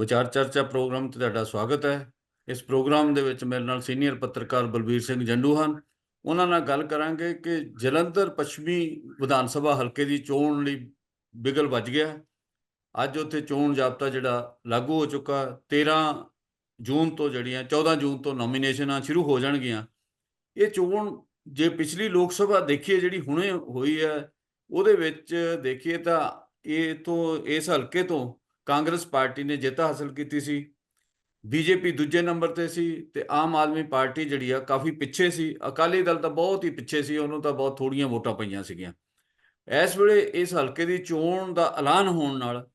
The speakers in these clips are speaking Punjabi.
ਵਿਚਾਰ ਚਰਚਾ ਪ੍ਰੋਗਰਾਮ ਤੇ ਤੁਹਾਡਾ ਸਵਾਗਤ ਹੈ। ਇਸ ਪ੍ਰੋਗਰਾਮ ਦੇ ਵਿੱਚ ਮੇਰੇ ਨਾਲ ਸੀਨੀਅਰ ਪੱਤਰਕਾਰ ਬਲਬੀਰ ਸਿੰਘ ਜੰਡੂ ਹਨ। ਉਹਨਾਂ ਨਾਲ ਗੱਲ ਕਰਾਂਗੇ ਕਿ ਜਲੰਧਰ ਪੱਛਮੀ ਵਿਧਾਨ ਸਭਾ ਹਲਕੇ ਦੀ ਚੋਣ ਲਈ ਬਿਗਲ ਵੱਜ ਗਿਆ ਅੱਜ ਉੱਥੇ ਚੋਣ ਜਾਬਤਾ ਜਿਹੜਾ ਲਾਗੂ ਹੋ ਚੁੱਕਾ 13 ਜੂਨ ਤੋਂ ਜਿਹੜੀਆਂ 14 ਜੂਨ ਤੋਂ ਨੋਮੀਨੇਸ਼ਨਾਂ ਸ਼ੁਰੂ ਹੋ ਜਾਣਗੀਆਂ। ਇਹ ਚੋਣ ਜੇ ਪਿਛਲੀ ਲੋਕ ਸਭਾ ਦੇਖੀਏ ਜਿਹੜੀ ਹੁਣੇ ਹੋਈ ਹੈ, ਉਹਦੇ ਵਿੱਚ ਦੇਖੀਏ ਤਾਂ ਇਹ ਤੋਂ, ਇਸ ਹਲਕੇ ਤੋਂ ਕਾਂਗਰਸ ਪਾਰਟੀ ਨੇ ਜਿੱਤ ਹਾਸਲ ਕੀਤੀ ਸੀ, ਬੀਜੇਪੀ ਦੂਜੇ ਨੰਬਰ ਤੇ ਸੀ ਤੇ ਆਮ ਆਦਮੀ ਪਾਰਟੀ ਜਿਹੜੀ ਆ ਕਾਫੀ ਪਿੱਛੇ ਸੀ, ਅਕਾਲੀ ਦਲ ਤਾਂ ਬਹੁਤ ਹੀ ਪਿੱਛੇ ਸੀ, ਉਹਨੂੰ ਤਾਂ ਬਹੁਤ ਥੋੜੀਆਂ ਵੋਟਾਂ ਪਈਆਂ ਸੀਗੀਆਂ। ਇਸ ਵੇਲੇ ਇਸ ਹਲਕੇ ਦੀ ਚੋਣ ਦਾ ਐਲਾਨ ਹੋਣ ਨਾਲ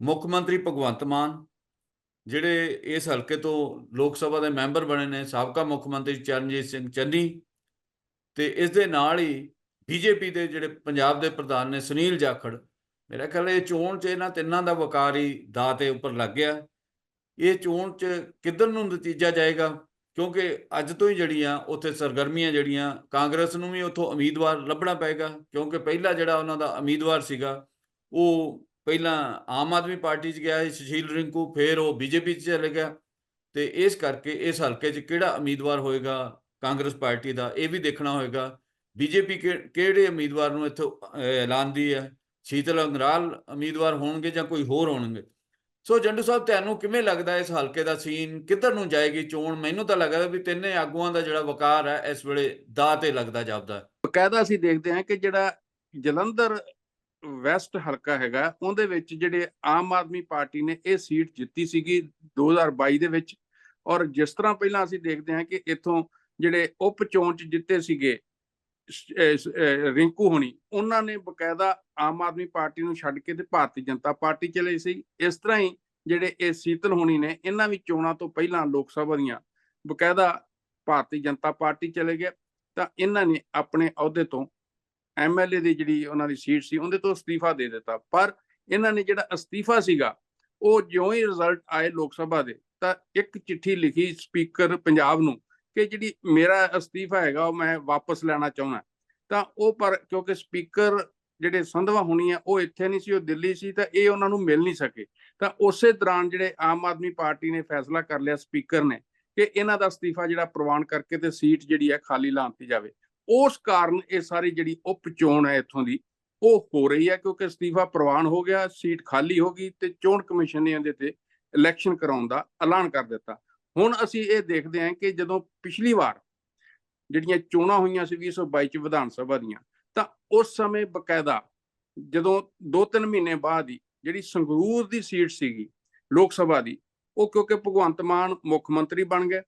ਮੁੱਖ ਮੰਤਰੀ ਭਗਵੰਤ ਮਾਨ, ਜਿਹੜੇ ਇਸ ਹਲਕੇ ਤੋਂ ਲੋਕ ਸਭਾ ਦੇ ਮੈਂਬਰ ਬਣੇ ਨੇ, ਸਾਬਕਾ ਮੁੱਖ ਮੰਤਰੀ ਚਰਨਜੀਤ ਸਿੰਘ ਚੰਨੀ ਤੇ ਇਸ ਦੇ ਨਾਲ ਹੀ ਬੀਜੇਪੀ ਦੇ ਜਿਹੜੇ ਪੰਜਾਬ ਦੇ ਪ੍ਰਧਾਨ ਨੇ ਸੁਨੀਲ ਜਾਖੜ ਮੇਰਾ ਖਿਆਲ ਇਹ ਚੋਣ 'ਚ ਇਹਨਾਂ ਤਿੰਨਾਂ ਦਾ ਵਕਾਰੀ ਦਾ ਤੇ ਉੱਪਰ ਲੱਗ ਗਿਆ। ਇਹ ਚੋਣ 'ਚ ਕਿੱਧਰ ਨੂੰ ਨਤੀਜਾ ਜਾਏਗਾ? ਕਿਉਂਕਿ ਅੱਜ ਤੋਂ ਹੀ ਜਿਹੜੀਆਂ ਉੱਥੇ ਸਰਗਰਮੀਆਂ ਜਿਹੜੀਆਂ, ਕਾਂਗਰਸ ਨੂੰ ਵੀ ਉੱਥੋਂ ਉਮੀਦਵਾਰ ਲੱਭਣਾ ਪਏਗਾ, ਕਿਉਂਕਿ ਪਹਿਲਾ ਜਿਹੜਾ ਉਹਨਾਂ ਦਾ ਉਮੀਦਵਾਰ ਸੀਗਾ, ਉਹ ਪਹਿਲਾਂ ਆਮ ਆਦਮੀ ਪਾਰਟੀ 'ਚ ਗਿਆ ਸੀ, ਸੁਸ਼ੀਲ ਰਿੰਕੂ, ਫਿਰ ਉਹ ਬੀਜੇਪੀ 'ਚ ਚਲੇ ਗਿਆ। ਤੇ ਇਸ ਕਰਕੇ ਇਸ ਹਲਕੇ 'ਚ ਕਿਹੜਾ ਉਮੀਦਵਾਰ ਹੋਏਗਾ ਕਾਂਗਰਸ ਪਾਰਟੀ ਦਾ, ਇਹ ਵੀ ਦੇਖਣਾ ਹੋਏਗਾ। ਬੀਜੇਪੀ ਕਿਹੜੇ ਉਮੀਦਵਾਰ ਨੂੰ ਇੱਥੋਂ ਐਲਾਨਦੀ ਹੈ? ਸ਼ੀਤਲ ਅੰਗਰਾਲ ਉਮੀਦਵਾਰ ਹੋਣਗੇ ਜਾਂ ਕੋਈ ਹੋਰ ਹੋਣਗੇ। ਸੋ ਜੰਡੂ ਸਾਹਿਬ, ਤੁਹਾਨੂੰ ਕਿਵੇਂ ਲੱਗਦਾ ਇਸ ਹਲਕੇ ਦਾ ਸੀਨ? ਕਿੱਧਰ ਨੂੰ ਜਾਏਗੀ ਚੋਣ? ਮੈਨੂੰ ਤਾਂ ਲੱਗਦਾ ਵੀ ਤਿੰਨੇ ਆਗੂਆਂ ਦਾ ਜਿਹੜਾ ਵਕਾਰ ਹੈ, ਇਸ ਵੇਲੇ ਦਾ ਤੇ ਲੱਗਦਾ ਜਾਪਦਾ ਬਕਾਇਦਾ ਅਸੀਂ ਦੇਖਦੇ ਹਾਂ ਕਿ ਜਿਹੜਾ ਜਲੰਧਰ ਵੈਸਟ ਹਲਕਾ ਹੈਗਾ, ਉਹਦੇ ਵਿੱਚ ਜਿਹੜੇ ਆਮ ਆਦਮੀ ਪਾਰਟੀ ਨੇ ਇਹ ਸੀਟ ਜਿੱਤੀ ਸੀਗੀ 2022 ਦੇ ਵਿੱਚ। ਔਰ ਜਿਸ ਤਰ੍ਹਾਂ ਪਹਿਲਾਂ ਅਸੀਂ ਦੇਖਦੇ ਹਾਂ ਕਿ ਇੱਥੋਂ ਜਿਹੜੇ ਉਪ ਚੋਣ ਚ ਜਿੱਤੇ ਸੀਗੇ ਰਿੰਕੂ ਹੋਣੀ, ਉਹਨਾਂ ਨੇ ਬਕਾਇਦਾ ਆਮ ਆਦਮੀ ਪਾਰਟੀ ਨੂੰ ਛੱਡ ਕੇ ਤੇ ਭਾਰਤੀ ਜਨਤਾ ਪਾਰਟੀ ਚਲੇ ਸੀ। ਇਸ ਤਰ੍ਹਾਂ ਹੀ ਜਿਹੜੇ ਇਹ ਸੀਤਲ ਹੋਣੀ ਨੇ, ਇਹਨਾਂ ਵੀ ਚੋਣਾਂ ਤੋਂ ਪਹਿਲਾਂ ਲੋਕ ਸਭਾ ਦੀਆਂ ਬਕਾਇਦਾ ਭਾਰਤੀ ਜਨਤਾ ਪਾਰਟੀ ਚਲੇ ਗਏ। ਤਾਂ ਇਹਨਾਂ ਨੇ ਆਪਣੇ ਅਹੁਦੇ ਤੋਂ ਐਮਐਲਏ ਦੀ ਜਿਹੜੀ ਉਹਨਾਂ ਦੀ ਸੀਟ ਸੀ, ਉਹਦੇ ਤੋਂ ਅਸਤੀਫਾ ਦੇ ਦਿੱਤਾ। ਪਰ ਇਹਨਾਂ ਨੇ ਜਿਹੜਾ ਅਸਤੀਫਾ ਸੀਗਾ, ਉਹ ਜਿਉਂ ਹੀ ਰਿਜ਼ਲਟ ਆਏ ਲੋਕ ਸਭਾ ਦੇ, ਤਾਂ ਇੱਕ ਚਿੱਠੀ ਲਿਖੀ ਸਪੀਕਰ ਪੰਜਾਬ ਨੂੰ ਕਿ ਜਿਹੜੀ ਮੇਰਾ ਅਸਤੀਫਾ ਹੈਗਾ ਉਹ ਮੈਂ ਵਾਪਸ ਲੈਣਾ ਚਾਹੁੰਦਾ। ਤਾਂ ਉਹ ਪਰ ਕਿਉਂਕਿ ਸਪੀਕਰ ਜਿਹੜੇ ਸੰਧਵਾ ਹੋਣੀ ਆ, ਉਹ ਇੱਥੇ ਨਹੀਂ ਸੀ, ਉਹ ਦਿੱਲੀ ਸੀ, ਤਾਂ ਇਹ ਉਹਨਾਂ ਨੂੰ ਮਿਲ ਨਹੀਂ ਸਕੇ। ਤਾਂ ਉਸੇ ਦੌਰਾਨ ਜਿਹੜੇ ਆਮ ਆਦਮੀ ਪਾਰਟੀ ਨੇ ਫੈਸਲਾ ਕਰ ਲਿਆ ਸਪੀਕਰ ਨੇ ਕਿ ਇਹਨਾਂ ਦਾ ਅਸਤੀਫਾ ਜਿਹੜਾ ਪ੍ਰਵਾਨ ਕਰਕੇ ਤੇ ਸੀਟ ਜਿਹੜੀ ਹੈ ਖਾਲੀ ਲਾਂਤੀ ਜਾਵੇ। ਉਸ ਕਾਰਨ ਇਹ ਸਾਰੀ ਜਿਹੜੀ ਉਪ ਚੋਣ ਹੈ ਇੱਥੋਂ ਦੀ, ਉਹ ਹੋ ਰਹੀ ਹੈ ਕਿਉਂਕਿ ਅਸਤੀਫਾ ਪ੍ਰਵਾਨ ਹੋ ਗਿਆ, ਸੀਟ ਖਾਲੀ ਹੋ ਗਈ ਤੇ ਚੋਣ ਕਮਿਸ਼ਨ ਨੇ ਇਹਦੇ ਤੇ ਇਲੈਕਸ਼ਨ ਕਰਾਉਣ ਦਾ ਐਲਾਨ ਕਰ ਦਿੱਤਾ। ਹੁਣ ਅਸੀਂ ਇਹ ਦੇਖਦੇ ਹਾਂ ਕਿ ਜਦੋਂ ਪਿਛਲੀ ਵਾਰ ਜਿਹੜੀਆਂ ਚੋਣਾਂ ਹੋਈਆਂ ਸੀ 2022 ਚ ਵਿਧਾਨ ਸਭਾ ਦੀਆਂ, ਤਾਂ ਉਸ ਸਮੇਂ ਬਕਾਇਦਾ ਜਦੋਂ 2-3 ਮਹੀਨੇ ਬਾਅਦ ਹੀ ਜਿਹੜੀ ਸੰਗਰੂਰ ਦੀ ਸੀਟ ਸੀਗੀ ਲੋਕ ਸਭਾ ਦੀ, ਉਹ ਕਿਉਂਕਿ ਭਗਵੰਤ ਮਾਨ ਮੁੱਖ ਮੰਤਰੀ ਬਣ ਗਏ,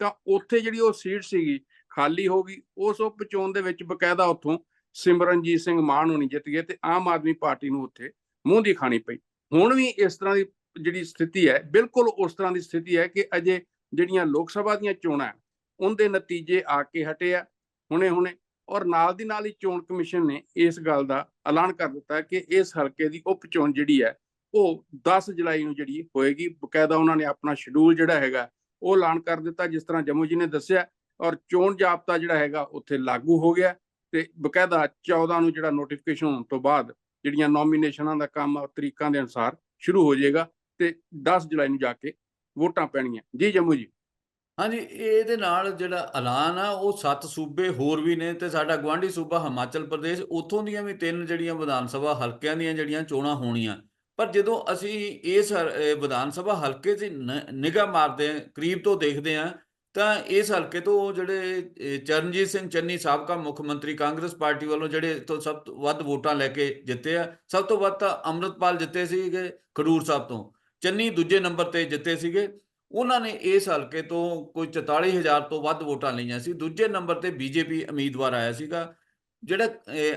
ਤਾਂ ਉੱਥੇ ਜਿਹੜੀ ਉਹ ਸੀਟ ਸੀਗੀ ਖਾਲੀ ਹੋ ਗਈ, ਉਸ ਉਪ ਚੋਣ ਦੇ ਵਿੱਚ ਬਕਾਇਦਾ ਉੱਥੋਂ ਸਿਮਰਨਜੀਤ ਸਿੰਘ ਮਾਨ ਹੋਣੀ ਜਿੱਤ ਗਏ ਤੇ ਆਮ ਆਦਮੀ ਪਾਰਟੀ ਨੂੰ ਉੱਥੇ ਮੂੰਹ ਦੀ ਖਾਣੀ ਪਈ। ਹੁਣ ਵੀ ਇਸ ਤਰ੍ਹਾਂ ਦੀ ਜਿਹੜੀ ਸਥਿਤੀ ਹੈ, ਬਿਲਕੁਲ ਉਸ ਤਰ੍ਹਾਂ ਦੀ ਸਥਿਤੀ ਹੈ ਕਿ ਅਜੇ ਜਿਹੜੀਆਂ ਲੋਕ ਸਭਾ ਦੀਆਂ ਚੋਣਾਂ ਉਹਦੇ ਨਤੀਜੇ ਆ ਕੇ ਹਟੇ ਆ, ਹੁਣੇ ਹੁਣੇ, ਔਰ ਨਾਲ ਦੀ ਨਾਲ ਹੀ ਚੋਣ ਕਮਿਸ਼ਨ ਨੇ ਇਸ ਗੱਲ ਦਾ ਐਲਾਨ ਕਰ ਦਿੱਤਾ ਕਿ ਇਸ ਹਲਕੇ ਦੀ ਉਪ ਚੋਣ ਜਿਹੜੀ ਹੈ, ਉਹ 10 ਜੁਲਾਈ ਨੂੰ ਜਿਹੜੀ ਹੋਏਗੀ, ਬਕਾਇਦਾ ਉਹਨਾਂ ਨੇ ਆਪਣਾ ਸ਼ਡਿਊਲ ਜਿਹੜਾ ਹੈਗਾ, ਉਹ ਐਲਾਨ ਕਰ ਦਿੱਤਾ, ਜਿਸ ਤਰ੍ਹਾਂ ਜੰਮੂ ਜੀ ਨੇ ਦੱਸਿਆ, ਔਰ ਚੋਣ ਜਾਬਤਾ ਜਿਹੜਾ ਹੈਗਾ ਉੱਥੇ ਲਾਗੂ ਹੋ ਗਿਆ, ਤੇ ਬਕਾਇਦਾ 14 ਨੂੰ ਜਿਹੜਾ ਨੋਟੀਫਿਕੇਸ਼ਨ ਹੋਣ ਤੋਂ ਬਾਅਦ ਜਿਹੜੀਆਂ ਨੋਮੀਨੇਸ਼ਨਾਂ ਦਾ ਕੰਮ ਤਰੀਕਾਂ ਦੇ ਅਨੁਸਾਰ ਸ਼ੁਰੂ ਹੋ ਜਾਏਗਾ ਤੇ 10 ਜੁਲਾਈ ਨੂੰ ਜਾ ਕੇ ਵੋਟਾਂ ਪੈਣੀਆਂ ਜੀ, ਜੰਮੂ ਜੀ। ਹਾਂਜੀ, ਇਹਦੇ ਨਾਲ ਜਿਹੜਾ ਐਲਾਨ ਆ, ਉਹ ਸੱਤ ਸੂਬੇ ਹੋਰ ਵੀ ਨੇ ਤੇ ਸਾਡਾ ਗਵਾਂਢੀ ਸੂਬਾ ਹਿਮਾਚਲ ਪ੍ਰਦੇਸ਼, ਉੱਥੋਂ ਦੀਆਂ ਵੀ ਤਿੰਨ ਜਿਹੜੀਆਂ ਵਿਧਾਨ ਸਭਾ ਹਲਕਿਆਂ ਦੀਆਂ ਜਿਹੜੀਆਂ ਚੋਣਾਂ ਹੋਣੀਆਂ। ਪਰ ਜਦੋਂ ਅਸੀਂ ਇਸ ਵਿਧਾਨ ਸਭਾ ਹਲਕੇ 'ਚ ਨਿਗਾਹ ਮਾਰਦੇ ਹਾਂ, ਕਰੀਬ ਤੋਂ ਦੇਖਦੇ ਹਾਂ, ਤਾਂ ਇਸ ਹਲਕੇ ਤੋਂ ਜਿਹੜੇ ਚਰਨਜੀਤ ਸਿੰਘ ਚੰਨੀ ਸਾਬਕਾ ਮੁੱਖ ਮੰਤਰੀ ਕਾਂਗਰਸ ਪਾਰਟੀ ਵੱਲੋਂ ਜਿਹੜੇ ਤੋਂ ਸਭ ਤੋਂ ਵੱਧ ਵੋਟਾਂ ਲੈ ਕੇ ਜਿੱਤੇ ਆ, ਸਭ ਤੋਂ ਵੱਧ ਤਾਂ ਅੰਮ੍ਰਿਤਪਾਲ ਜਿੱਤੇ ਸੀਗੇ ਖਡੂਰ ਸਾਹਿਬ ਤੋਂ। ਚੰਨੀ ਦੂਜੇ ਨੰਬਰ ਤੇ ਜਿੱਤੇ ਸੀਗੇ। ਉਹਨਾਂ ਨੇ ਇਸ ਹਲਕੇ ਤੋਂ ਕੋਈ 44000 ਤੋਂ ਵੱਧ ਵੋਟਾਂ ਲਈਆਂ ਸੀ। ਦੂਜੇ ਨੰਬਰ ਤੇ ਬੀਜੇਪੀ ਉਮੀਦਵਾਰ ਆਇਆ ਸੀਗਾ। ਜਿਹੜਾ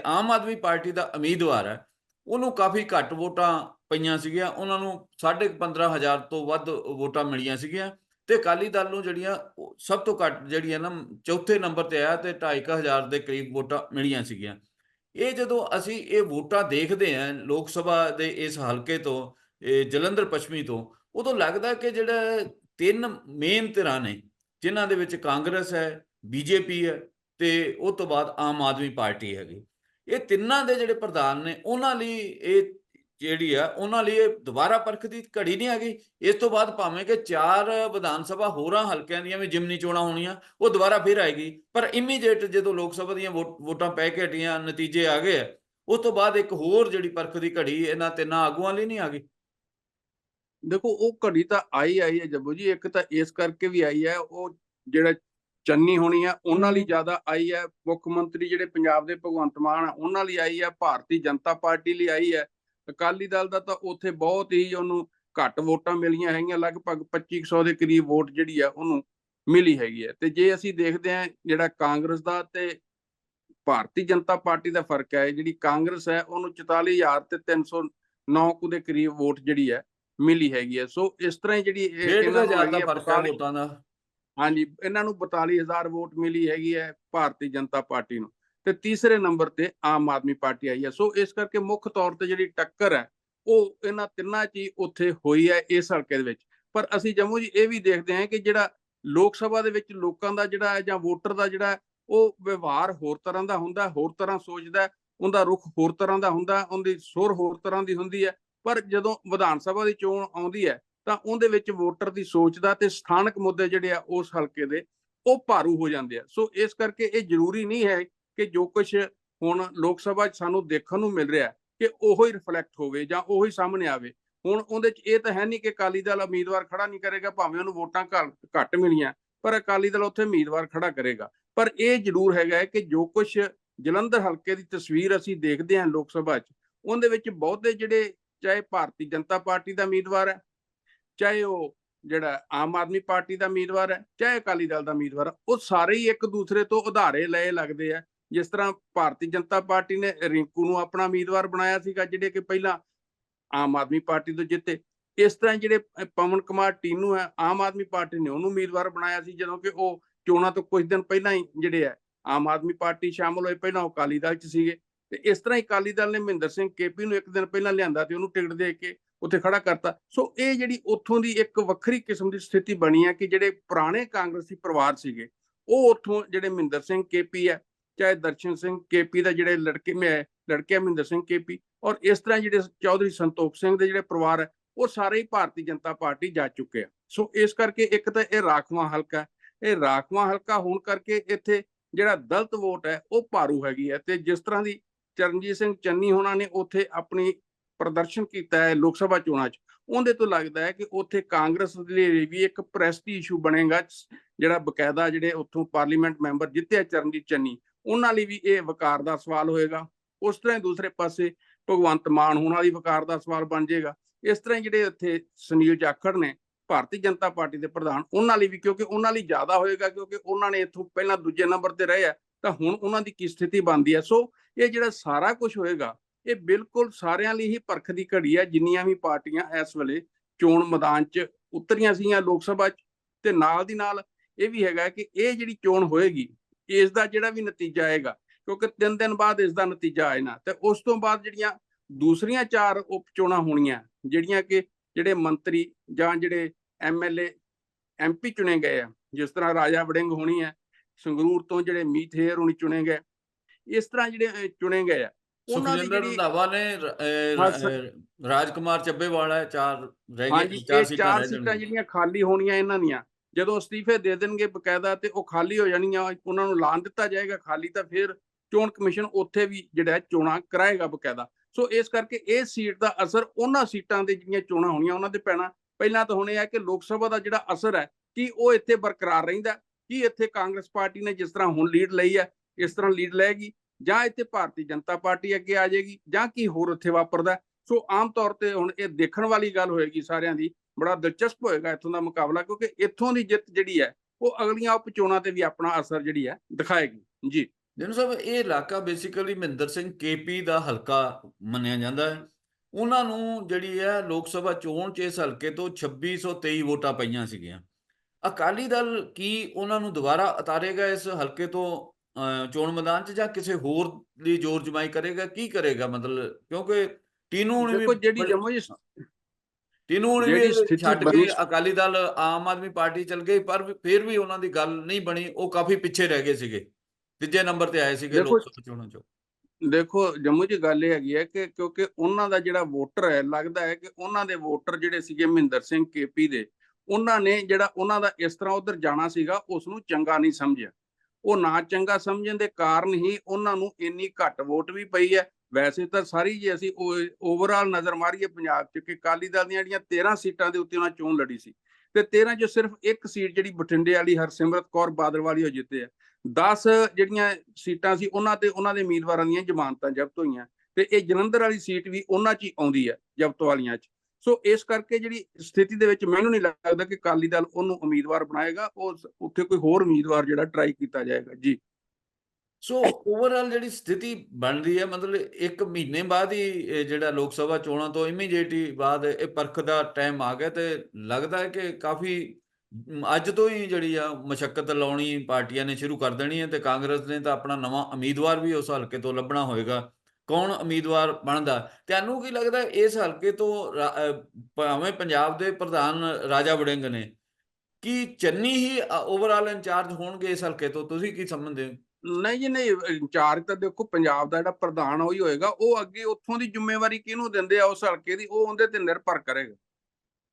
ਆਮ ਆਦਮੀ ਪਾਰਟੀ ਦਾ ਉਮੀਦਵਾਰ ਹੈ, ਉਹਨੂੰ ਕਾਫੀ ਘੱਟ ਵੋਟਾਂ ਪਈਆਂ ਸੀਗੀਆਂ। ਉਹਨਾਂ ਨੂੰ 15000 ਤੋਂ ਵੱਧ ਵੋਟਾਂ ਮਿਲੀਆਂ ਸੀਗੀਆਂ। ਤੇ ਅਕਾਲੀ ਦਲ ਨੂੰ ਜਿਹੜੀਆਂ ਸਭ ਤੋਂ ਘੱਟ ਜਿਹੜੀਆਂ ਨਾ, ਚੌਥੇ ਨੰਬਰ ਤੇ ਆਇਆ ਤੇ 2500 ਦੇ ਕਰੀਬ ਵੋਟਾਂ ਮਿਲੀਆਂ ਸੀਗੀਆਂ। ਇਹ ਜਦੋਂ ਅਸੀਂ ਇਹ ਵੋਟਾਂ ਦੇਖਦੇ ਹਾਂ ਲੋਕ ਸਭਾ ਦੇ ਇਸ ਹਲਕੇ ਤੋਂ ਜਲੰਧਰ ਪੱਛਮੀ ਤੋਂ ਉਦੋਂ ਲੱਗਦਾ ਕਿ ਜਿਹੜਾ ਤਿੰਨ ਮੇਨ ਧਿਰਾਂ ਨੇ ਜਿਨ੍ਹਾਂ ਦੇ ਵਿੱਚ ਕਾਂਗਰਸ ਹੈ ਬੀਜੇਪੀ ਹੈ ਤੇ ਉਹ ਤੋਂ ਬਾਅਦ ਆਮ ਆਦਮੀ ਪਾਰਟੀ ਹੈਗੀ। ਇਹ ਤਿੰਨਾਂ ਦੇ ਜਿਹੜੇ ਪ੍ਰਧਾਨ ਨੇ ਉਹਨਾਂ ਲਈ ਇਹ ਜਿਹੜੀ ਆ ਉਹਨਾਂ ਲਈ ਇਹ ਦੁਬਾਰਾ ਪਰਖ ਦੀ ਘੜੀ ਨਹੀਂ ਆ ਗਈ ਇਸ ਤੋਂ ਬਾਅਦ ਭਾਵੇਂ ਕਿ ਚਾਰ ਵਿਧਾਨ ਸਭਾ ਹੋਰਾਂ ਹਲਕਿਆਂ ਦੀਆਂ ਵੀ ਜਿਮਨੀ ਚੋਣਾਂ ਹੋਣੀਆਂ ਉਹ ਦੁਬਾਰਾ ਫਿਰ ਆਏਗੀ। ਪਰ ਇਮੀਡੀਏਟ ਜਦੋਂ ਲੋਕ ਸਭਾ ਦੀਆਂ ਵੋਟ- ਵੋਟਾਂ ਪੈ ਕੇ ਹਟੀਆਂ ਨਤੀਜੇ ਆ ਗਏ ਆ, ਉਸ ਤੋਂ ਬਾਅਦ ਇੱਕ ਹੋਰ ਜਿਹੜੀ ਪਰਖ ਦੀ ਘੜੀ ਇਹਨਾਂ ਤਿੰਨਾਂ ਆਗੂਆਂ ਲਈ ਨਹੀਂ ਆ ਗਈ। ਦੇਖੋ ਉਹ ਘੜੀ ਤਾਂ ਆਈ ਆਈ ਹੈ ਜੱਬੂ ਜੀ ਇੱਕ ਤਾਂ ਇਸ ਕਰਕੇ ਵੀ ਆਈ ਹੈ ਉਹ ਜਿਹੜਾ ਚੰਨੀ ਹੋਣੀ ਆ ਉਹਨਾਂ ਲਈ ਜ਼ਿਆਦਾ ਆਈ ਹੈ ਮੁੱਖ ਮੰਤਰੀ ਜਿਹੜੇ ਪੰਜਾਬ ਦੇ ਭਗਵੰਤ ਮਾਨ ਆ ਉਹਨਾਂ ਲਈ ਆਈ ਹੈ ਭਾਰਤੀ ਜਨਤਾ ਪਾਰਟੀ ਲਈ ਆਈ ਹੈ। ਅਕਾਲੀ ਦਲ ਦਾ ਤਾਂ ਉੱਥੇ ਬਹੁਤ ਹੀ ਉਹਨੂੰ ਘੱਟ ਵੋਟਾਂ ਮਿਲੀਆਂ ਹੈਗੀਆਂ ਲਗਭਗ 2500 ਦੇ ਕਰੀਬ ਵੋਟ ਜਿਹੜੀ ਆ ਉਹਨੂੰ ਮਿਲੀ ਹੈਗੀ ਹੈ। ਤੇ ਜੇ ਅਸੀਂ ਦੇਖਦੇ ਹਾਂ ਜਿਹੜਾ ਕਾਂਗਰਸ ਦਾ ਤੇ ਭਾਰਤੀ ਜਨਤਾ ਪਾਰਟੀ ਦਾ ਫ਼ਰਕ ਹੈ ਜਿਹੜੀ ਕਾਂਗਰਸ ਹੈ ਉਹਨੂੰ 44000 ਤੇ 309 ਕੁ ਦੇ ਕਰੀਬ ਵੋਟ ਜਿਹੜੀ ਹੈ ਮਿਲੀ ਹੈਗੀ ਹੈ। ਸੋ ਇਸ ਤਰ੍ਹਾਂ ਹੀ ਜਿਹੜੀ ਇਹ- ਦਾ ਹੈ ਫ਼ਰਕ 42 ਵੋਟਾਂ ਦਾ। ਹਾਂਜੀ ਇਹਨਾਂ ਨੂੰ 42000 ਵੋਟ ਮਿਲੀ ਹੈਗੀ ਹੈ ਭਾਰਤੀ ਜਨਤਾ ਪਾਰਟੀ ਨੂੰ। ਤੇ ਤੀਸਰੇ ਨੰਬਰ ਤੇ ਆਮ ਆਦਮੀ ਪਾਰਟੀ ਆਈ ਹੈ। ਸੋ ਇਸ ਕਰਕੇ ਮੁੱਖ ਤੌਰ ਤੇ ਜਿਹੜੀ ਟੱਕਰ ਹੈ ਉਹ ਇਹਨਾਂ ਤਿੰਨਾਂ 'ਚ ਹੀ ਉੱਥੇ ਹੋਈ ਹੈ ਇਸ ਹਲਕੇ ਦੇ ਵਿੱਚ। ਪਰ ਅਸੀਂ ਜੰਮੂ ਜੀ ਇਹ ਵੀ ਦੇਖਦੇ ਹਾਂ ਕਿ ਜਿਹੜਾ ਲੋਕ ਸਭਾ ਦੇ ਵਿੱਚ ਲੋਕਾਂ ਦਾ ਜਿਹੜਾ ਜਾਂ ਵੋਟਰ ਦਾ ਜਿਹੜਾ ਉਹ ਵਿਵਹਾਰ ਹੋਰ ਤਰ੍ਹਾਂ ਦਾ ਹੁੰਦਾ ਹੋਰ ਤਰ੍ਹਾਂ ਸੋਚਦਾ ਉਹਦਾ ਰੁਖ ਹੋਰ ਤਰ੍ਹਾਂ ਦਾ ਹੁੰਦਾ ਉਹਦੀ ਸੁਰ ਹੋਰ ਤਰ੍ਹਾਂ ਦੀ ਹੁੰਦੀ ਹੈ। ਪਰ ਜਦੋਂ ਵਿਧਾਨ ਸਭਾ ਦੀ ਚੋਣ ਆਉਂਦੀ ਹੈ, ਤਾਂ ਉਹਦੇ ਵਿੱਚ ਵੋਟਰ ਦੀ ਸੋਚ ਦਾ ਤੇ ਸਥਾਨਕ ਮੁੱਦੇ ਜਿਹੜੇ ਆ ਉਸ ਹਲਕੇ ਦੇ, ਉਹ ਭਾਰੂ ਹੋ ਜਾਂਦੇ ਆ। ਸੋ ਇਸ ਕਰਕੇ ਇਹ ਜ਼ਰੂਰੀ ਨਹੀਂ ਹੈ ਕਿ ਜੋ ਕੁਝ ਹੁਣ ਲੋਕ ਸਭਾ 'ਚ ਸਾਨੂੰ ਦੇਖਣ ਨੂੰ ਮਿਲ ਰਿਹਾ, ਕਿ ਉਹੋ ਹੀ ਰਿਫਲੈਕਟ ਹੋਵੇ ਜਾਂ ਉਹੀ ਸਾਹਮਣੇ ਆਵੇ। ਹੁਣ ਉਹਦੇ 'ਚ ਇਹ ਤਾਂ ਹੈ ਨਹੀਂ ਕਿ ਅਕਾਲੀ ਦਲ ਉਮੀਦਵਾਰ ਖੜਾ ਨਹੀਂ ਕਰੇਗਾ, ਭਾਵੇਂ ਉਹਨੂੰ ਵੋਟਾਂ ਘੱਟ ਘੱਟ ਮਿਲੀਆਂ, ਪਰ ਅਕਾਲੀ ਦਲ ਉੱਥੇ ਉਮੀਦਵਾਰ ਖੜਾ ਕਰੇਗਾ। ਪਰ ਇਹ ਜ਼ਰੂਰ ਹੈਗਾ ਕਿ ਜੋ ਕੁਝ ਜਲੰਧਰ ਹਲਕੇ ਦੀ ਤਸਵੀਰ ਅਸੀਂ ਦੇਖਦੇ ਹਾਂ ਲੋਕ ਸਭਾ 'ਚ, ਉਹਦੇ ਵਿੱਚ ਬਹੁਤੇ ਜਿਹੜੇ ਚਾਹੇ ਭਾਰਤੀ ਜਨਤਾ ਪਾਰਟੀ ਦਾ ਉਮੀਦਵਾਰ ਹੈ, ਚਾਹੇ ਉਹ ਜਿਹੜਾ ਆਮ ਆਦਮੀ ਪਾਰਟੀ ਦਾ ਉਮੀਦਵਾਰ ਹੈ, ਚਾਹੇ ਅਕਾਲੀ ਦਲ ਦਾ ਉਮੀਦਵਾਰ ਉਹ ਸਾਰੇ ਹੀ ਇੱਕ ਦੂਸਰੇ ਤੋਂ ਉਧਾਰੇ ਲਏ ਲੱਗਦੇ ਆ। ਜਿਸ ਤਰ੍ਹਾਂ ਭਾਰਤੀ ਜਨਤਾ ਪਾਰਟੀ ਨੇ ਰਿੰਕੂ ਨੂੰ ਆਪਣਾ ਉਮੀਦਵਾਰ ਬਣਾਇਆ ਸੀਗਾ, ਜਿਹੜੇ ਕਿ ਪਹਿਲਾਂ ਆਮ ਆਦਮੀ ਪਾਰਟੀ ਤੋਂ ਜਿੱਤੇ। ਇਸ ਤਰ੍ਹਾਂ ਜਿਹੜੇ ਪਵਨ ਕੁਮਾਰ ਟੀਨੂ ਹੈ, ਆਮ ਆਦਮੀ ਪਾਰਟੀ ਨੇ ਉਹਨੂੰ ਉਮੀਦਵਾਰ ਬਣਾਇਆ ਸੀ, ਜਦੋਂ ਕਿ ਉਹ ਚੋਣਾਂ ਤੋਂ ਕੁਝ ਦਿਨ ਪਹਿਲਾਂ ਹੀ ਜਿਹੜੇ ਹੈ, ਆਮ ਆਦਮੀ ਪਾਰਟੀ ਸ਼ਾਮਲ ਹੋਏ, ਪਹਿਲਾਂ ਉਹ ਅਕਾਲੀ ਦਲ 'ਚ ਸੀਗੇ। ਤੇ ਇਸ ਤਰ੍ਹਾਂ ਹੀ ਅਕਾਲੀ ਦਲ ਨੇ ਮਹਿੰਦਰ ਸਿੰਘ ਕੇਪੀ ਨੂੰ ਇੱਕ ਦਿਨ ਪਹਿਲਾਂ ਲਿਆਂਦਾ ਤੇ ਉਹਨੂੰ ਟਿਕਟ ਦੇ ਕੇ ਉੱਥੇ ਖੜਾ ਕਰਤਾ। ਸੋ ਇਹ ਜਿਹੜੀ ਉੱਥੋਂ ਦੀ ਇੱਕ ਵੱਖਰੀ ਕਿਸਮ ਦੀ ਸਥਿਤੀ ਬਣੀ ਹੈ ਕਿ ਜਿਹੜੇ ਪੁਰਾਣੇ ਕਾਂਗਰਸੀ ਪਰਿਵਾਰ ਸੀਗੇ, ਉਹ ਉੱਥੋਂ ਜਿਹੜੇ ਮਹਿੰਦਰ ਸਿੰਘ ਕੇਪੀ ਹੈ, ਚਾਹੇ ਦਰਸ਼ਨ ਸਿੰਘ ਕੇਪੀ ਦਾ ਜਿਹੜੇ ਲੜਕੇ ਮੈਂ, ਲੜਕੇ ਮਹਿੰਦਰ ਸਿੰਘ ਕੇਪੀ ਔਰ ਇਸ ਤਰ੍ਹਾਂ ਜਿਹੜੇ ਚੌਧਰੀ ਸੰਤੋਖ ਸਿੰਘ ਦੇ ਜਿਹੜੇ ਪਰਿਵਾਰ ਹੈ, ਉਹ ਸਾਰੇ ਹੀ ਭਾਰਤੀ ਜਨਤਾ ਪਾਰਟੀ ਜਾ ਚੁੱਕੇ ਆ। ਸੋ ਇਸ ਕਰਕੇ ਇੱਕ ਤਾਂ ਇਹ ਰਾਖਵਾਂ ਹਲਕਾ ਇਹ ਰਾਖਵਾਂ ਹਲਕਾ ਹੋਣ ਕਰਕੇ ਇੱਥੇ ਜਿਹੜਾ ਦਲਤ ਵੋਟ ਹੈ, ਉਹ ਭਾਰੂ ਹੈਗੀ ਹੈ ਤੇ ਜਿਸ ਤਰ੍ਹਾਂ ਦੀ ਚਰਨਜੀਤ ਸਿੰਘ ਚੰਨੀ ਹੋਣਾ ਨੇ ਉੱਥੇ ਆਪਣੀ ਪ੍ਰਦਰਸ਼ਨ ਕੀਤਾ ਹੈ ਲੋਕ ਸਭਾ ਚੋਣਾਂ 'ਚ। ਉਹਦੇ ਤੋਂ ਲੱਗਦਾ ਹੈ ਕਿ ਉੱਥੇ ਕਾਂਗਰਸ ਦੇ ਲਈ ਵੀ ਇੱਕ ਪ੍ਰੈਸਟੀ ਇਸ਼ੂ ਬਣੇਗਾ, ਜਿਹੜਾ ਬਕਾਇਦਾ ਜਿਹੜੇ ਉੱਥੋਂ ਪਾਰਲੀਮੈਂਟ ਮੈਂਬਰ ਜਿੱਤਿਆ ਚਰਨਜੀਤ ਚੰਨੀ, ਉਹਨਾਂ ਲਈ ਵੀ ਇਹ ਵਕਾਰ ਦਾ ਸਵਾਲ ਹੋਏਗਾ। ਉਸ ਤਰ੍ਹਾਂ ਹੀ ਦੂਸਰੇ ਪਾਸੇ ਭਗਵੰਤ ਮਾਨ ਹੋਣਾ ਦੀ ਵਕਾਰ ਦਾ ਸਵਾਲ ਬਣ ਜਾਏਗਾ। ਇਸ ਤਰ੍ਹਾਂ ਹੀ ਜਿਹੜੇ ਇੱਥੇ ਸੁਨੀਲ ਜਾਖੜ ਨੇ, ਭਾਰਤੀ ਜਨਤਾ ਪਾਰਟੀ ਦੇ ਪ੍ਰਧਾਨ, ਉਹਨਾਂ ਲਈ ਵੀ ਕਿਉਂਕਿ ਉਹਨਾਂ ਲਈ ਜ਼ਿਆਦਾ ਹੋਏਗਾ ਕਿਉਂਕਿ ਉਹਨਾਂ ਨੇ ਇੱਥੋਂ ਪਹਿਲਾਂ ਦੂਜੇ ਨੰਬਰ ਤੇ ਰਹੇ ਆ। ਤਾਂ ਹੁਣ ਉਹਨਾਂ ਦੀ ਕੀ ਸਥਿਤੀ ਬਣਦੀ ਹੈ? ਸੋ ਇਹ ਜਿਹੜਾ ਸਾਰਾ ਕੁਝ ਹੋਏਗਾ, ਇਹ ਬਿਲਕੁਲ ਸਾਰਿਆਂ ਲਈ ਹੀ ਪਰਖ ਦੀ ਘੜੀ ਹੈ। ਜਿੰਨੀਆਂ ਵੀ ਪਾਰਟੀਆਂ ਇਸ ਵੇਲੇ ਚੋਣ ਮੈਦਾਨ 'ਚ ਉਤਰੀਆਂ ਸੀਗੀਆਂ ਲੋਕ ਸਭਾ 'ਚ ਤੇ ਨਾਲ ਦੀ ਨਾਲ ਇਹ ਵੀ ਹੈਗਾ ਕਿ ਇਹ ਜਿਹੜੀ ਚੋਣ ਹੋਏਗੀ, ਇਸ ਦਾ ਜਿਹੜਾ ਵੀ ਨਤੀਜਾ ਆਏਗਾ, ਕਿਉਂਕਿ ਤਿੰਨ ਦਿਨ ਬਾਅਦ ਇਸ ਦਾ ਨਤੀਜਾ ਆਏਣਾ ਤੇ ਉਸ ਤੋਂ ਬਾਅਦ ਜਿਹੜੀਆਂ ਦੂਸਰੀਆਂ ਚਾਰ ਉਪ ਚੋਣਾਂ ਹੋਣੀਆਂ, ਜਿਹੜੀਆਂ ਕਿ ਜਿਹੜੇ ਮੰਤਰੀ ਜਾਂ ਜਿਹੜੇ ਐਮਐਲਏ ਐਮਪੀ ਚੁਣੇ ਗਏ ਆ, ਜਿਸ ਤਰ੍ਹਾਂ ਰਾਜਾ ਵੜਿੰਗ ਹੋਣੀ ਹੈ ਸੰਗਰੂਰ ਤੋਂ ਜਿਹੜੇ ਮੀਤ ਹੇਅਰ ਹੋਣੀ ਚੁਣੇ ਗਏ। ਇਸ ਤਰ੍ਹਾਂ ਜਿਹੜੇ ਚੁਣੇ ਗਏ ਆ ਉਹਨਾਂ ਦੀ ਜਿਹੜੀ ਰੰਧਾਵਾ ਨੇ ਰਾਜਕੁਮਾਰ ਚੱਬੇਵਾਲਾ ਚਾਰ ਰਹਿ ਗਏ ਚਾਰ ਸੀਟਾਂ ਚਾਰ ਸੀਟਾਂ ਜਿਹੜੀਆਂ ਖਾਲੀ ਹੋਣੀਆਂ ਇਹਨਾਂ ਦੀਆਂ ਜਦੋਂ ਅਸਤੀਫੇ ਦੇ ਦੇਣਗੇ ਬਕਾਇਦਾ ਤੇ ਉਹ ਖਾਲੀ ਹੋ ਜਾਣੀਆਂ ਉਹਨਾਂ ਨੂੰ ਐਲਾਨ ਦਿੱਤਾ ਜਾਏਗਾ ਖਾਲੀ ਤਾਂ ਫਿਰ ਚੋਣ ਕਮਿਸ਼ਨ ਉੱਥੇ ਵੀ ਜਿਹੜਾ ਚੋਣਾਂ ਕਰਾਏਗਾ ਬਕਾਇਦਾ। ਸੋ ਇਸ ਕਰਕੇ ਇਹ ਸੀਟ ਦਾ ਅਸਰ ਉਹਨਾਂ ਸੀਟਾਂ ਦੇ ਜਿਹੜੀਆਂ ਚੋਣਾਂ ਹੋਣੀਆਂ ਉਹਨਾਂ ਤੇ ਪੈਣਾ। ਪਹਿਲਾਂ ਤਾਂ ਹੁਣ ਇਹ ਹੈ ਕਿ ਲੋਕ ਸਭਾ ਦਾ ਜਿਹੜਾ ਅਸਰ ਹੈ ਕਿ ਉਹ ਇੱਥੇ ਬਰਕਰਾਰ ਰਹਿੰਦਾ ਕੀ ਇੱਥੇ ਕਾਂਗਰਸ ਪਾਰਟੀ ਨੇ ਜਿਸ ਤਰ੍ਹਾਂ ਹੁਣ ਲੀਡ ਲਈ ਹੈ, ਇਸ ਤਰ੍ਹਾਂ ਲੀਡ ਲਏਗੀ? ਜਾਂ ਇੱਥੇ ਭਾਰਤੀ ਜਨਤਾ ਪਾਰਟੀ ਅੱਗੇ ਆ ਜਾਏਗੀ? ਜਾਂ ਕੀ ਹੋਰ ਇੱਥੇ ਵਾਪਰਦਾ ਸੋ ਆਮ ਤੌਰ ਤੇ ਹੁਣ ਇਹ ਦੇਖਣ ਵਾਲੀ ਗੱਲ ਹੋਏਗੀ ਸਾਰਿਆਂ ਦੀ, ਬੜਾ ਦਿਲਚਸਪ ਹੋਏਗਾ ਇੱਥੋਂ ਦਾ ਮੁਕਾਬਲਾ, ਕਿਉਂਕਿ ਇੱਥੋਂ ਦੀ ਜਿੱਤ ਜਿਹੜੀ ਹੈ, ਉਹ ਅਗਲੀਆਂ ਉਪ ਚੋਣਾਂ ਤੇ ਵੀ ਆਪਣਾ ਅਸਰ ਜਿਹੜੀ ਹੈ, ਦਿਖਾਏਗੀ। ਜੀ। ਜਨ ਸਾਹਿਬ, ਇਹ ਇਲਾਕਾ ਬੇਸਿਕਲੀ ਮਹਿੰਦਰ ਸਿੰਘ ਕੇਪੀ ਦਾ ਹਲਕਾ ਮੰਨਿਆ ਜਾਂਦਾ ਹੈ। ਉਹਨਾਂ ਨੂੰ ਜਿਹੜੀ ਹੈ ਲੋਕ ਸਭਾ ਚੋਣ 'ਚ ਇਸ ਹਲਕੇ ਤੋਂ 2623 ਵੋਟਾਂ ਪਈਆਂ ਸੀਗੀਆਂ। ਅਕਾਲੀ ਦਲ ਕੀ ਉਹਨਾਂ ਨੂੰ ਦੁਬਾਰਾ ਉਤਾਰੇਗਾ ਇਸ ਹਲਕੇ ਤੋਂ ਚੋਣ ਮੈਦਾਨ 'ਚ ਜਾਂ ਕਿਸੇ ਹੋਰ ਲਈ ਜ਼ੋਰ ਜਮਾਈ ਕਰੇਗਾ? ਕੀ ਕਰੇਗਾ ਮਤਲਬ? ਕਿਉਂਕਿ ਟੀਨੂ ਨੇ ਵੀ ਜਿਹੜੀ ਜੰਮੂ ਜੀ ਟੀਨੂ ਨੇ ਵੀ ਛੱਡ ਕੇ ਅਕਾਲੀ ਦਲ ਆਮ ਆਦਮੀ ਪਾਰਟੀ ਚਲ ਗਈ ਪਰ ਫਿਰ ਵੀ ਉਹਨਾਂ ਦੀ ਗੱਲ ਨਹੀਂ ਬਣੀ। ਉਹ ਕਾਫੀ ਪਿੱਛੇ ਰਹਿ ਗਏ ਸੀਗੇ। ਤੀਜੇ ਨੰਬਰ ਤੇ ਆਏ ਸੀਗੇ ਲੋਕ ਸਭਾ ਚੋਣਾਂ 'ਚੋਂ। ਦੇਖੋ ਜੰਮੂ 'ਚ ਗੱਲ ਇਹ ਹੈਗੀ ਹੈ ਕਿ ਕਿਉਂਕਿ ਉਹਨਾਂ ਦਾ ਜਿਹੜਾ ਵੋਟਰ ਹੈ ਲੱਗਦਾ ਹੈ ਕਿ ਉਹਨਾਂ ਦੇ ਵੋਟਰ ਜਿਹੜੇ ਸੀਗੇ ਮਹਿੰਦਰ ਸਿੰਘ ਕੇਪੀ ਦੇ ਉਹਨਾਂ ਨੇ ਜਿਹੜਾ ਉਹਨਾਂ ਦਾ ਇਸ ਤਰ੍ਹਾਂ ਉਧਰ ਜਾਣਾ ਸੀਗਾ ਉਸ ਨੂੰ ਚੰਗਾ ਨਹੀਂ ਸਮਝਿਆ। ਉਹ ਨਾ ਚੰਗਾ ਸਮਝਣ ਦੇ ਕਾਰਨ ਹੀ ਉਹਨਾਂ ਨੂੰ ਇੰਨੀ ਘੱਟ ਵੋਟ ਵੀ ਪਈ ਹੈ। ਵੈਸੇ ਤਾਂ ਸਾਰੀ ਜੇ ਅਸੀਂ ਓਵਰਆਲ ਨਜ਼ਰ ਮਾਰੀਏ ਪੰਜਾਬ 'ਚ ਕਿ ਕਾਲੀ ਦਲ ਦੀਆਂ ਜਿਹੜੀਆਂ 13 ਸੀਟਾਂ ਦੇ ਉੱਤੇ ਉਹਨਾਂ ਚੋਣ ਲੜੀ ਸੀ। ਤੇ 13 'ਚ ਸਿਰਫ ਇੱਕ ਸੀਟ ਜਿਹੜੀ ਬਠਿੰਡੇ ਵਾਲੀ ਹਰਸਿਮਰਤ ਕੌਰ ਬਾਦਲ ਵਾਲੀ ਉਹ ਜਿੱਤੇ ਆ। 10 ਜਿਹੜੀਆਂ ਸੀਟਾਂ ਸੀ ਉਹਨਾਂ ਤੇ ਉਹਨਾਂ ਦੇ ਉਮੀਦਵਾਰਾਂ ਦੀਆਂ ਜ਼ਮਾਨਤਾਂ ਜ਼ਬਤ ਹੋਈਆਂ। ਤੇ ਇਹ ਜਲੰਧਰ ਵਾਲੀ ਸੀਟ ਵੀ ਉਹਨਾਂ 'ਚ ਹੀ ਆਉਂਦੀ ਹੈ, ਜ਼ਬਤ ਵਾਲੀਆਂ 'ਚ। ਸੋ ਇਸ ਕਰਕੇ ਜਿਹੜੀ ਸਥਿਤੀ ਦੇ ਵਿੱਚ ਮੈਨੂੰ ਨਹੀਂ ਲੱਗਦਾ ਕਿ ਕਾਲੀ ਦਲ ਉਹਨੂੰ ਉਮੀਦਵਾਰ ਬਣਾਏਗਾ, ਉਹ ਉੱਥੇ ਕੋਈ ਹੋਰ ਉਮੀਦਵਾਰ ਜਿਹੜਾ ਟਰਾਈ ਕੀਤਾ ਜਾਏਗਾ। ਜੀ। ਸੋ ਓਵਰਆਲ ਜਿਹੜੀ ਸਥਿਤੀ ਬਣ ਰਹੀ ਹੈ, ਮਤਲਬ ਇੱਕ ਮਹੀਨੇ ਬਾਅਦ ਹੀ ਜਿਹੜਾ ਲੋਕ ਸਭਾ ਚੋਣਾਂ ਤੋਂ ਇਮੀਡੀਏਟਲੀ ਬਾਅਦ ਇਹ ਪਰਖ ਦਾ ਟਾਈਮ ਆ ਗਿਆ ਤੇ ਲੱਗਦਾ ਹੈ ਕਿ ਕਾਫੀ ਅੱਜ ਤੋਂ ਹੀ ਜਿਹੜੀ ਆ ਮਸ਼ੱਕਤ ਲਾਉਣੀ ਪਾਰਟੀਆਂ ਨੇ ਸ਼ੁਰੂ ਕਰ ਦੇਣੀ ਹੈ ਤੇ ਕਾਂਗਰਸ ਨੇ ਤਾਂ ਆਪਣਾ ਨਵਾਂ ਉਮੀਦਵਾਰ ਵੀ ਉਸ ਹਲਕੇ ਤੋਂ ਲੱਭਣਾ ਹੋਏਗਾ। ਕੌਣ ਉਮੀਦਵਾਰ ਬਣਦਾ? ਤੁਹਾਨੂੰ ਕੀ ਲੱਗਦਾ ਇਸ ਹਲਕੇ ਤੋਂ ਭਾਵੇਂ ਪੰਜਾਬ ਦੇ ਪ੍ਰਧਾਨ ਰਾਜਾ ਵੜਿੰਗ ਨੇ ਕੀ ਚੰਨੀ ਹੀ ਓਵਰਆਲ ਇੰਚਾਰਜ ਹੋਣਗੇ ਇਸ ਹਲਕੇ ਤੋਂ? ਤੁਸੀਂ ਕੀ ਸਮਝਦੇ ਹੋ? ਨਹੀਂ ਜੀ ਨਹੀਂ ਇੰਚਾਰਜ ਤਾਂ ਦੇਖੋ ਪੰਜਾਬ ਦਾ ਜਿਹੜਾ ਪ੍ਰਧਾਨ ਉਹੀ ਹੋਏਗਾ। ਉਹ ਅੱਗੇ ਉੱਥੋਂ ਦੀ ਜ਼ਿੰਮੇਵਾਰੀ ਕਿਹਨੂੰ ਦਿੰਦੇ ਆ ਉਸ ਹਲਕੇ ਦੀ? ਉਹ ਉਹਦੇ ਤੇ ਨਿਰਭਰ ਕਰੇਗਾ।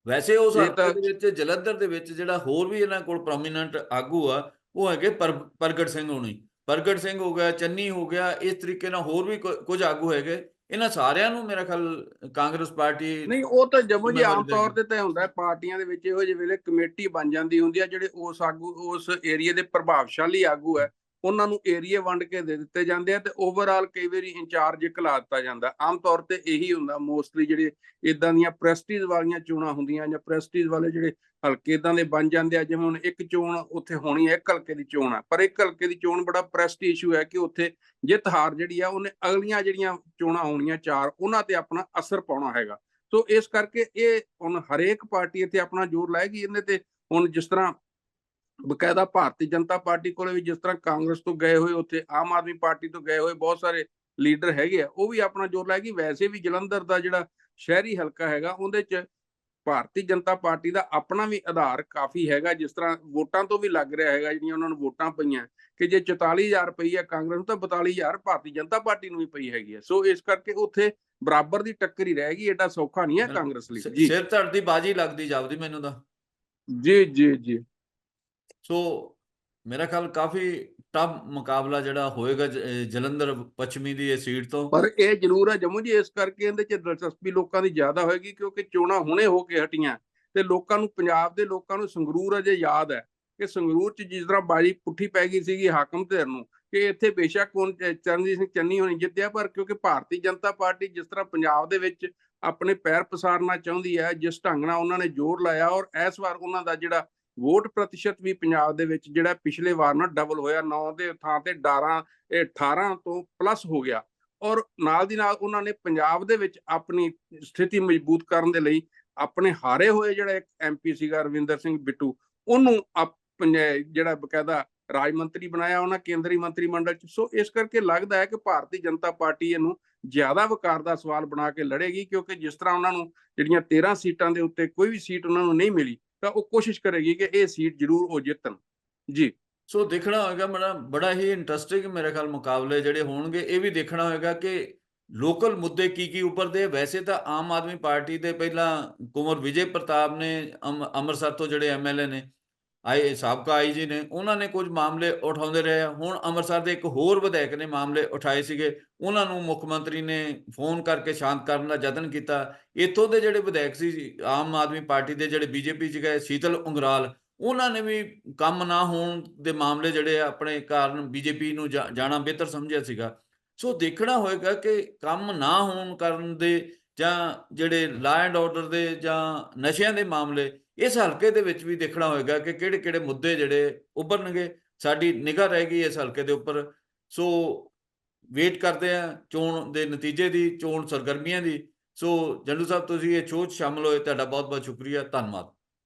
ਵੈਸੇ ਉਸ ਹਲਕੇ ਦੇ ਵਿੱਚ ਜਲੰਧਰ ਦੇ ਵਿੱਚ ਜਿਹੜਾ ਹੋਰ ਵੀ ਇਹਨਾਂ ਕੋਲ ਪ੍ਰੋਮੀਨੈਂਟ ਆਗੂ ਆ ਉਹ ਹੈਗੇ ਪਰ- ਪ੍ਰਗਟ ਸਿੰਘ ਹੋਣੀ। ਪ੍ਰਗਟ ਸਿੰਘ ਹੋ ਗਿਆ ਚੰਨੀ ਹੋ ਗਿਆ ਇਸ ਤਰੀਕੇ ਨਾਲ ਹੋਰ ਵੀ ਕੁਝ ਆਗੂ ਹੈਗੇ। ਇਹਨਾਂ ਸਾਰਿਆਂ ਨੂੰ ਮੇਰਾ ਖਿਆਲ ਕਾਂਗਰਸ ਪਾਰਟੀ ਨਹੀਂ ਉਹ ਤਾਂ ਜਮੋ ਜੀ ਆਮ ਤੌਰ ਤੇ ਤਾਂ ਹੁੰਦਾ ਹੈ, ਪਾਰਟੀਆਂ ਦੇ ਵਿੱਚ ਇਹੋ ਜਿਹੇ ਵੇਲੇ ਕਮੇਟੀ ਬਣ ਜਾਂਦੀ ਹੁੰਦੀ ਆ ਜਿਹੜੇ ਉਸ ਆਗੂ ਉਸ ਏਰੀਆ ਦੇ ਪ੍ਰਭਾਵਸ਼ਾਲੀ ਆਗੂ ਹੈ। ਉਹਨਾਂ ਨੂੰ ਏਰੀਆ ਵੰਡ ਕੇ ਦੇ ਦਿੱਤੇ ਜਾਂਦੇ ਆ ਤੇ ਓਵਰਆਲ ਕਈ ਵਾਰੀ ਇੰਚਾਰਜ ਘਲਾ ਦਿੱਤਾ ਜਾਂਦਾ। ਆਮ ਤੌਰ ਤੇ ਇਹੀ ਹੁੰਦਾ ਮੋਸਟਲੀ ਜਿਹੜੇ ਇਦਾਂ ਦੀਆਂ ਪ੍ਰੈਸਟੀਜ ਵਾਲੀਆਂ ਚੋਣਾਂ ਹੁੰਦੀਆਂ ਜਾਂ ਪ੍ਰੈਸਟੀਜ ਵਾਲੇ ਜਿਹੜੇ ਹਲਕੇ ਇਦਾਂ ਦੇ ਬਣ ਜਾਂਦੇ ਆ, ਜਿਵੇਂ ਹੁਣ ਇੱਕ ਚੋਣ ਉੱਥੇ ਹੋਣੀ ਹੈ, ਇੱਕ ਹਲਕੇ ਦੀ ਚੋਣ ਆ। ਪਰ ਇੱਕ ਹਲਕੇ ਦੀ ਚੋਣ ਬੜਾ ਪ੍ਰੈਸਟੀ ਇਸ਼ੂ ਹੈ ਕਿ ਉੱਥੇ ਜਿੱਤ ਹਾਰ ਜਿਹੜੀ ਆ, ਉਹਨੇ ਅਗਲੀਆਂ ਜਿਹੜੀਆਂ ਚੋਣਾਂ ਹੋਣੀਆਂ ਚਾਰ, ਉਹਨਾਂ ਤੇ ਆਪਣਾ ਅਸਰ ਪਾਉਣਾ ਹੈਗਾ। ਸੋ ਇਸ ਕਰਕੇ ਇਹ ਹੁਣ ਹਰੇਕ ਪਾਰਟੀ ਇੱਥੇ ਆਪਣਾ ਜ਼ੋਰ ਲਾਏਗੀ ਇਹਦੇ ਤੇ ਹੁਣ ਜਿਸ ਤਰ੍ਹਾਂ ਬਕਾਇਦਾ ਭਾਰਤੀ ਜਨਤਾ ਪਾਰਟੀ ਕੋਲੇ ਵੀ ਜਿਸ ਤਰ੍ਹਾਂ ਕਾਂਗਰਸ ਤੋਂ ਗਏ ਹੋਏ ਉੱਥੇ ਆਮ ਆਦਮੀ ਪਾਰਟੀ ਤੋਂ ਗਏ ਹੋਏ ਬਹੁਤ ਸਾਰੇ ਲੀਡਰ ਹੈਗੇ ਆ ਉਹ ਵੀ ਆਪਣਾ ਜ਼ੋਰ ਲਾਏਗੀ ਵੈਸੇ ਵੀ ਜਲੰਧਰ ਦਾ ਜਿਹੜਾ ਸ਼ਹਿਰੀ ਹਲਕਾ ਹੈਗਾ ਉਹਦੇ 'ਚ ਭਾਰਤੀ ਜਨਤਾ ਪਾਰਟੀ ਦਾ ਆਪਣਾ ਵੀ ਆਧਾਰ ਕਾਫੀ ਹੈਗਾ ਜਿਸ ਤਰ੍ਹਾਂ ਵੋਟਾਂ ਤੋਂ ਵੀ ਲੱਗ ਰਿਹਾ ਹੈਗਾ ਜਿਹੜੀਆਂ ਉਹਨਾਂ ਨੂੰ ਵੋਟਾਂ ਪਈਆਂ ਕਿ ਜੇ 44000 ਰੁਪਈ ਹੈ ਕਾਂਗਰਸ ਨੂੰ ਤਾਂ 42000 ਭਾਰਤੀ ਜਨਤਾ ਪਾਰਟੀ ਨੂੰ ਵੀ ਪਈ ਹੈਗੀ ਹੈ ਸੋ ਇਸ ਕਰਕੇ ਉੱਥੇ ਬਰਾਬਰ ਦੀ ਟੱਕਰ ਹੀ ਰਹੇਗੀ ਏਡਾ ਸੌਖਾ ਨਹੀਂ ਹੈ ਕਾਂਗਰਸ ਲਈ। ਜੀ। ਸਿਰ ਧੜ ਦੀ ਬਾਜੀ ਲੱਗਦੀ ਜਾਪਦੀ ਮੈਨੂੰ ਤਾਂ। ਜੀ ਜੀ ਜੀ। ਸੋ ਮੇਰਾ ਖਿਆਲ ਕਾਫੀ ਟਫ ਮੁਕਾਬਲਾ ਜਿਹੜਾ ਹੋਏਗਾ ਜਲੰਧਰ ਪੱਛਮੀ ਦੀ ਇਹ ਸੀਟ ਤੋਂ। ਪਰ ਇਹ ਜ਼ਰੂਰ ਹੈ ਜੰਮੂ ਜੀ, ਇਸ ਕਰਕੇ ਇਹਦੇ ਚ ਦਿਲਚਸਪੀ ਲੋਕਾਂ ਦੀ ਜ਼ਿਆਦਾ ਹੋਏਗੀ ਕਿਉਂਕਿ ਚੋਣਾਂ ਹੁਣੇ ਹੋ ਕੇ ਹਟੀਆਂ। ਤੇ ਲੋਕਾਂ ਨੂੰ, ਪੰਜਾਬ ਦੇ ਲੋਕਾਂ ਨੂੰ ਸੰਗਰੂਰ ਅਜੇ ਯਾਦ ਹੈ ਕਿ ਸੰਗਰੂਰ ਚ ਜਿਸ ਤਰ੍ਹਾਂ ਬਾਜੀ ਪੁੱਠੀ ਪੈ ਗਈ ਸੀਗੀ ਹਾਕਮ ਧਿਰ ਨੂੰ, ਕਿ ਇੱਥੇ ਬੇਸ਼ੱਕ ਹੁਣ ਚਰਨਜੀਤ ਸਿੰਘ ਚੰਨੀ ਹੋਣੀ ਜਿੱਤਿਆ, ਪਰ ਕਿਉਂਕਿ ਭਾਰਤੀ ਜਨਤਾ ਪਾਰਟੀ ਜਿਸ ਤਰ੍ਹਾਂ ਪੰਜਾਬ ਦੇ ਵਿੱਚ ਆਪਣੇ ਪੈਰ ਪਸਾਰਨਾ ਚਾਹੁੰਦੀ ਹੈ, ਜਿਸ ਢੰਗ ਨਾਲ ਉਹਨਾਂ ਨੇ ਜ਼ੋਰ ਲਾਇਆ ਔਰ ਇਸ ਵਾਰ ਉਹਨਾਂ ਦਾ ਜਿਹੜਾ ਵੋਟ ਪ੍ਰਤੀਸ਼ਤ ਵੀ ਪੰਜਾਬ ਦੇ ਵਿੱਚ ਜਿਹੜਾ ਪਿਛਲੇ ਵਾਰ ਨਾਲ ਡਬਲ ਹੋਇਆ 9 ਦੇ ਥਾਂ ਤੇ 18 ਇਹ 18 ਤੋਂ ਪਲੱਸ ਹੋ ਗਿਆ। ਔਰ ਨਾਲ ਦੀ ਨਾਲ ਉਹਨਾਂ ਨੇ ਪੰਜਾਬ ਦੇ ਵਿੱਚ ਆਪਣੀ ਸਥਿਤੀ ਮਜ਼ਬੂਤ ਕਰਨ ਦੇ ਲਈ ਆਪਣੇ ਹਾਰੇ ਹੋਏ ਜਿਹੜਾ ਇੱਕ ਐਮਪੀ ਸੀਗਾ ਰਵਿੰਦਰ ਸਿੰਘ ਬਿੱਟੂ, ਉਹਨੂੰ ਆਪਣੇ ਜਿਹੜਾ ਬਕਾਇਦਾ ਰਾਜ ਮੰਤਰੀ ਬਣਾਇਆ ਉਹਨਾਂ ਕੇਂਦਰੀ ਮੰਤਰੀ ਮੰਡਲ ਚ। ਸੋ ਇਸ ਕਰਕੇ ਲੱਗਦਾ ਹੈ ਕਿ ਭਾਰਤੀ ਜਨਤਾ ਪਾਰਟੀ ਇਹਨੂੰ ਜ਼ਿਆਦਾ ਵਕਾਰ ਦਾ ਸਵਾਲ ਬਣਾ ਕੇ ਲੜੇਗੀ, ਕਿਉਂਕਿ ਜਿਸ ਤਰ੍ਹਾਂ ਉਹਨਾਂ ਨੂੰ ਜਿਹੜੀਆਂ 13 ਸੀਟਾਂ ਦੇ ਉੱਤੇ ਕੋਈ ਵੀ ਸੀਟ ਉਹਨਾਂ ਨੂੰ ਨਹੀਂ ਮਿਲੀ ਤਾਂ ਉਹ ਕੋਸ਼ਿਸ਼ ਕਰੇਗੀ ਕਿ ਇਹ ਸੀਟ ਜ਼ਰੂਰ ਉਹ ਜਿੱਤਣ। ਜੀ। ਸੋ ਦੇਖਣਾ ਹੋਏਗਾ ਮੇਰਾ ਬੜਾ ਹੀ ਇੰਟਰਸਟਿੰਗ ਮੇਰੇ ਖਿਆਲ ਮੁਕਾਬਲੇ ਜਿਹੜੇ ਹੋਣਗੇ, ਇਹ ਵੀ ਦੇਖਣਾ ਹੋਏਗਾ ਕਿ ਲੋਕਲ ਮੁੱਦੇ ਕੀ ਕੀ ਉੱਪਰਦੇ ਵੈਸੇ ਤਾਂ ਆਮ ਆਦਮੀ ਪਾਰਟੀ ਦੇ ਪਹਿਲਾਂ ਕੁੰਵਰ ਵਿਜੇ ਪ੍ਰਤਾਪ ਨੇ ਅਮ- ਅੰਮ੍ਰਿਤਸਰ ਤੋਂ ਜਿਹੜੇ ਐਮਐਲਏ ਨੇ ਆਏ ਸਾਬਕਾ ਆਈਜੀ ਨੇ, ਉਹਨਾਂ ਨੇ ਕੁਝ ਮਾਮਲੇ ਉਠਾਉਂਦੇ ਰਹੇ ਆ। ਹੁਣ ਅੰਮ੍ਰਿਤਸਰ ਦੇ ਇੱਕ ਹੋਰ ਵਿਧਾਇਕ ਨੇ ਮਾਮਲੇ ਉਠਾਏ ਸੀਗੇ। ਉਹਨਾਂ ਨੂੰ ਮੁੱਖ ਮੰਤਰੀ ਨੇ ਫੋਨ ਕਰਕੇ ਸ਼ਾਂਤ ਕਰਨ ਦਾ ਯਤਨ ਕੀਤਾ। ਇੱਥੋਂ ਦੇ ਜਿਹੜੇ ਵਿਧਾਇਕ ਸੀ ਆਮ ਆਦਮੀ ਪਾਰਟੀ ਦੇ ਜਿਹੜੇ ਬੀਜੇਪੀ ਚ ਗਏ ਸ਼ੀਤਲ ਉਂਗਰਾਲ, ਉਹਨਾਂ ਨੇ ਵੀ ਕੰਮ ਨਾ ਹੋਣ ਦੇ ਮਾਮਲੇ ਜਿਹੜੇ ਆ ਆਪਣੇ ਕਾਰਨ ਬੀਜੇਪੀ ਨੂੰ ਜਾ- ਜਾਣਾ ਬਿਹਤਰ ਸਮਝਿਆ ਸੀਗਾ। ਸੋ ਦੇਖਣਾ ਹੋਏਗਾ ਕਿ ਕੰਮ ਨਾ ਹੋਣ ਕਰਨ ਦੇ ਜਾਂ ਜਿਹੜੇ ਲਾ ਐਂਡ ਆਰਡਰ ਦੇ ਜਾਂ ਨਸ਼ਿਆਂ ਦੇ ਮਾਮਲੇ ਇਸ ਹਲਕੇ ਦੇ ਵਿੱਚ ਵੀ ਦੇਖਣਾ ਹੋਏਗਾ ਕਿ ਕਿਹੜੇ ਕਿਹੜੇ ਮੁੱਦੇ ਜਿਹੜੇ ਉੱਭਰਨਗੇ, ਸਾਡੀ ਨਿਗਾਹ ਰਹੇਗੀ ਇਸ ਹਲਕੇ ਦੇ ਉੱਪਰ। ਸੋ ਵੇਟ ਕਰਦੇ ਆ ਚੋਣ ਦੇ ਨਤੀਜੇ ਦੀ, ਚੋਣ ਸਰਗਰਮੀਆਂ ਦੀ। ਸੋ ਜੰਡੂ ਸਾਹਿਬ, ਤੁਸੀਂ ਇਹ ਸ਼ੋਅ 'ਚ ਸ਼ਾਮਲ ਹੋਏ, ਤੁਹਾਡਾ ਬਹੁਤ ਬਹੁਤ ਸ਼ੁਕਰੀਆ, ਧੰਨਵਾਦ।